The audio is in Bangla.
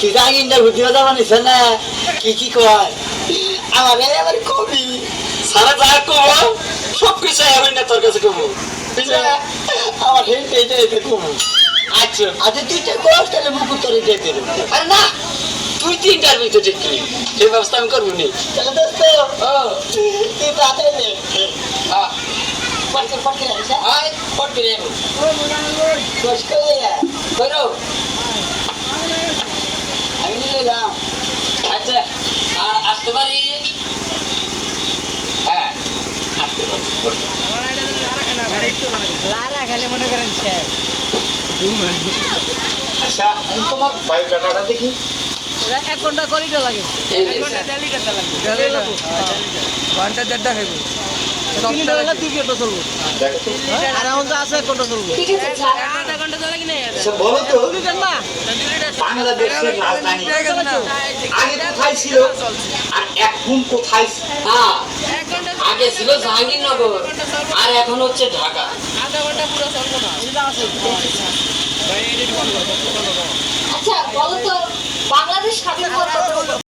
তুই আগে ইন্টারভিউ দিবা যাবা নিছ না কি কি কয়? আমার এই আবার কবি। সারা যা কব সব কিছু আমি না তোর কাছে কব। আমার হেঁটে হেঁটে হেঁটে কবি। আচ্ছা। আচ্ছা তুই তো কষ্ট তাহলে মুখ তোরে যেতে আরে না তুই তো ইন্টারভিউ তো ঠিক করি সেই ব্যবস্থা আমি করব নি। তাহলে দোস্ত তুই তাতে নে। পটকে পটকে রাখিস আয়। ফট করে যাব কষ্ট করে করো করেন শেষ আচ্ছা আমি তোমার বায়োডাটাটা দেখি। এক ঘণ্টা করিটা লাগে। এক ঘণ্টা দেড় লিটার লাগে ঘণ্টা দেড়টা খাইবো। তিন লিটার হলে দুই ঘণ্টা চলবো। দেখো তো। আর এখন যা আছে এক ঘণ্টা চলবো। স্যার। আধা ঘণ্টা চলে কি না আচ্ছা বাংলাদেশের রাজধানী। আগে কোথায় ছিল? আর এখন কোথায় হ্যাঁ আগে ছিল জাহাঙ্গীরনগর। আর এখন হচ্ছে ঢাকা আধা ঘণ্টা পুরো চলবো না আচ্ছা বলো তো বাংলাদেশ স্বাধীন